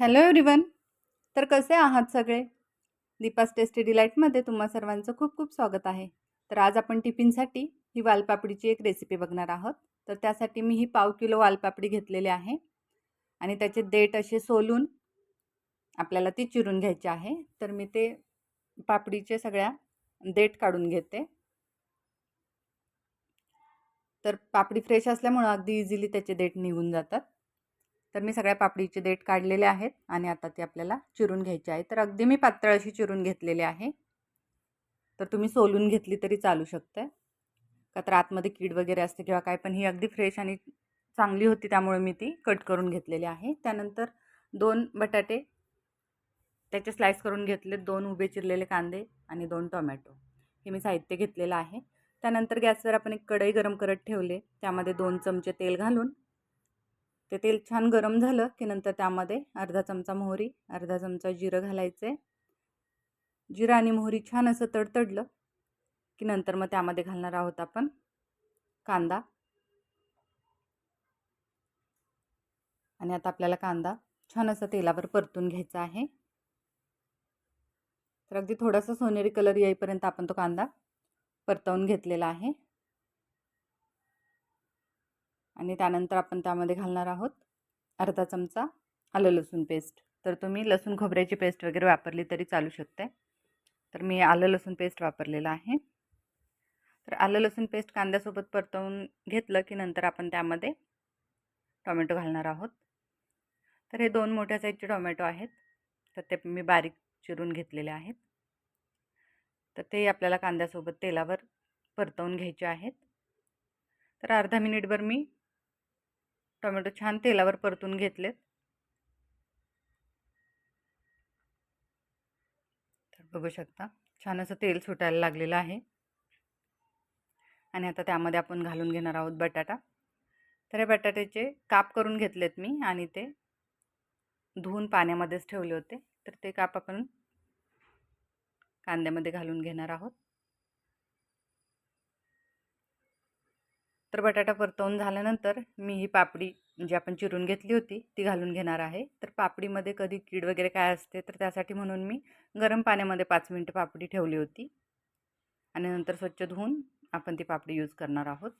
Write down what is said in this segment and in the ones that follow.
Hello everyone तर कसे आहात सगळे? दीपास टेस्टी डिलाईटमध्ये तुम्हा सर्वांचं खूप खूप स्वागत आहे. तर आज आपण टिफिनसाठी ही वालपापडीची एक रेसिपी बघणार आहोत. तर त्यासाठी मी ही पाव किलो वालपापडी घेतलेली आहे. आणि त्याचे देठ असे सोलून आपल्याला ती चिरून घ्यायची आहे. तर मी ते पापडीचे सगळ्या देठ काढून घेते. तर पापडी फ्रेश असल्यामुळं अगदी इझिली त्याचे देठ निघून जातात. तर मी सगळ्या पापडीचे देठ काढलेले आहेत आणि आता ते आपल्याला चिरून घ्यायचे आहे. तर अगदी मी पातळ अशी चिरून घेतलेली आहे. तर तुम्ही सोलून घेतली तरी चालू शकते का तर आतमध्ये कीड वगैरे असते किंवा काय पण ही अगदी फ्रेश आणि चांगली होती त्यामुळे मी ती कट करून घेतलेली आहे. त्यानंतर दोन बटाटे त्याचे स्लाईस करून घेतले दोन उभे चिरलेले कांदे आणि दोन टोमॅटो. हे मी साहित्य घेतलेलं आहे. त्यानंतर गॅसवर आपण एक कढई गरम करत ठेवले. त्यामध्ये दोन चमचे तेल घालून ते तेल छान गरम झालं की नंतर त्यामध्ये अर्धा चमचा मोहरी अर्धा चमचा जिरं घालायचे. जिरं आणि मोहरी छान असं तडतडलं की नंतर मग त्यामध्ये घालणार आहोत आपण कांदा. आणि आता आपल्याला कांदा छान असं तेलावर परतून घ्यायचा आहे. तर अगदी थोडासा सोनेरी कलर येईपर्यंत आपण तो कांदा परतवून घेतलेला आहे. आणि त्यानंतर आपण त्यामध्ये घालणार आहोत अर्धा चमचा आलं लसूण पेस्ट तर तुम्ही लसूण खोबऱ्याची पेस्ट वगैरे वापरली तरी चालू शकते. तर मी आलं लसूण पेस्ट वापरलेलं आहे. तर आलं लसूण पेस्ट कांद्यासोबत परतवून घेतलं की नंतर आपण त्यामध्ये टोमॅटो घालणार आहोत. तर हे दोन मोठ्या साईजचे टोमॅटो आहेत. तर ते मी बारीक चिरून घेतलेले आहेत. तर ते आपल्याला कांद्यासोबत तेलावर परतवून घ्यायचे आहेत. तर अर्धा मिनिटभर मी टोमॅटो छान तेलावर परतून घेतलेत. तर बघू शकता छान असं तेल सुटायला लागलेलं आहे. आणि आता त्यामध्ये आपण घालून घेणार आहोत बटाटा. तर हे बटाट्याचे काप करून घेतलेत मी आणि ते धुवून पाण्यामध्येच ठेवले होते. तर ते काप आपण कांद्यामध्ये घालून घेणार आहोत. तर बटाटा परतवून झाल्यानंतर मी ही पापडी जी आपण चिरून घेतली होती ती घालून घेणार आहे. तर पापडीमध्ये कधी कीड वगैरे काय असते तर त्यासाठी म्हणून मी गरम पाण्यामध्ये पाच मिनटं पापडी ठेवली होती. आणि नंतर स्वच्छ धुवून आपण ती पापडी यूज करणार आहोत.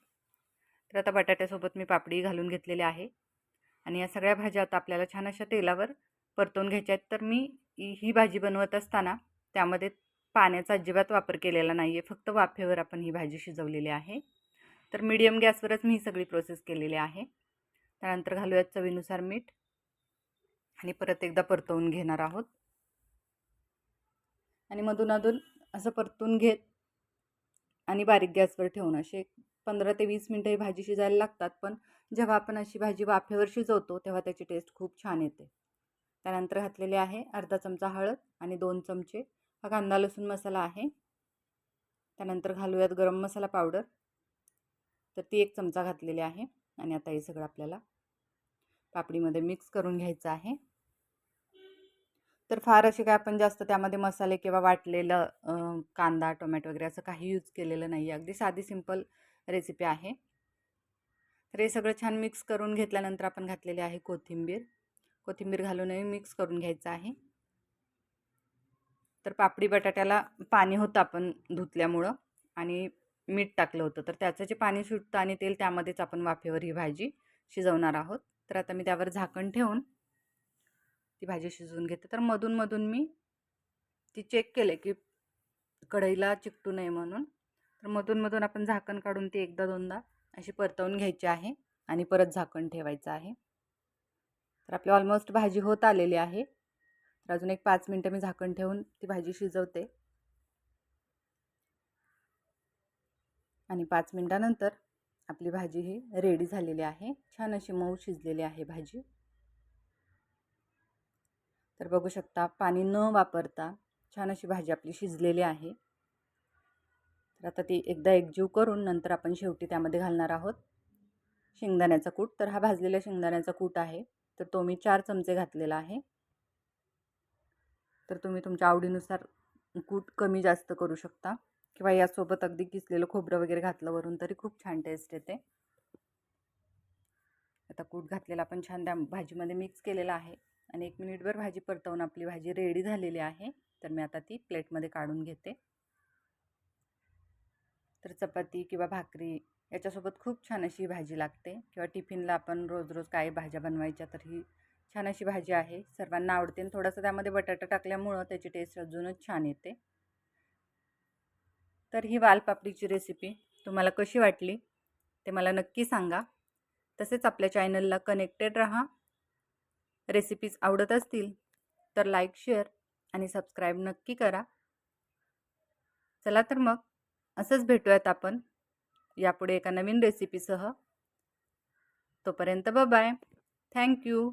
तर आता बटाट्यासोबत मी पापडी घालून घेतलेली आहे. आणि या सगळ्या भाज्या आता आपल्याला छान अशा तेलावर परतवून घ्यायच्या आहेत. तर मी ही भाजी बनवत असताना त्यामध्ये पाण्याचा अजिबात वापर केलेला नाही आहे फक्त वाफेवर आपण ही भाजी शिजवलेली आहे. तर मीडियम गॅसवरच मी ही सगळी प्रोसेस केलेली आहे. त्यानंतर घालूयात चवीनुसार मीठ. आणि परत एकदा परतवून घेणार आहोत. आणि मधून अधून असं परतून घेत आणि बारीक गॅसवर ठेवून असे पंधरा ते वीस मिनटं ही भाजी शिजायला लागतात पण जेव्हा आपण अशी भाजी वाफेवर शिजवतो तेव्हा त्याची टेस्ट खूप छान येते. त्यानंतर घातलेले आहे अर्धा चमचा हळद आणि दोन चमचे हा कांदा लसूण मसाला आहे. त्यानंतर घालूयात गरम मसाला पावडर. तर ती एक चमचा घातलेली आहे आणि आता हे सगळं आपल्याला पापडीमध्ये मिक्स करून घ्यायचं आहे. तर फार असे काय आपण जास्त त्यामध्ये मसाले किंवा वाटलेलं कांदा टोमॅटो वगैरे असं काही यूज केलेलं नाही. आहे अगदी साधी सिंपल रेसिपी आहे. तर हे सगळं छान मिक्स करून घेतल्यानंतर आपण घातलेले आहे कोथिंबीर. कोथिंबीर घालूनही मिक्स करून घ्यायचं आहे. तर पापडी बटाट्याला पाणी होतं आपण धुतल्यामुळं आणि मीठ टाकलं होतं. तर त्याचं जे पाणी सुटतं आणि तेल त्यामध्येच आपण वाफेवर ही भाजी शिजवणार आहोत. तर आता मी त्यावर झाकण ठेवून ती भाजी शिजवून घेते. तर मधून मधून मी ती चेक केले की कढईला चिकटू नये म्हणून. तर मधून मधून आपण झाकण काढून ती एकदा दोनदा अशी परतवून घ्यायची आहे आणि परत झाकण ठेवायचं आहे. तर आपली ऑलमोस्ट भाजी होत आलेली आहे. तर अजून एक पाच मिनटं मी झाकण ठेवून ती भाजी शिजवते. आणि पाच मिनटानंतर आपली भाजी ही रेडी झालेली आहे. छान अशी मऊ शिजलेली आहे भाजी. तर बघू शकता पाणी न वापरता छान अशी भाजी आपली शिजलेली आहे. तर आता ती एकदा एकजीव करून नंतर आपण शेवटी त्यामध्ये घालणार आहोत. शेंगदाण्याचा कूट तर हा भाजलेला शेंगदाण्याचा कूट आहे. तर तो मी चार चमचे घातलेला आहे. तर तुम्ही तुमच्या आवडीनुसार कूट कमी जास्त करू शकता. किंवा यासोबत अगदी किसलेलं खोबरं वगैरे घातलं वरून तरी खूप छान टेस्ट येते. आता कूट घातलेला आपण छान त्या भाजीमध्ये मिक्स केलेला आहे. आणि एक मिनिटभर भाजी परतवून आपली भाजी रेडी झालेली आहे. तर मी आता ती प्लेटमध्ये काढून घेते. तर चपाती किंवा भाकरी याच्यासोबत खूप छान अशी भाजी लागते. किंवा टिफिनला आपण रोज रोज काही भाज्या बनवायच्या तर ही छान अशी भाजी आहे. सर्वांना आवडते आणि थोडंसं त्यामध्ये बटाटा टाकल्यामुळं त्याची टेस्ट अजूनच छान येते. तर ही वालपापडीची रेसिपी तुम्हाला कशी वाटली ते मला नक्की सांगा. तसेच आपल्या चॅनलला कनेक्टेड रहा. रेसिपीज आवडत असतील तर लाईक शेअर आणि सबस्क्राईब नक्की करा. चला तर मग असंच भेटूयात आपण यापुढे एका नवीन रेसिपीसह तोपर्यंत बाय थँक्यू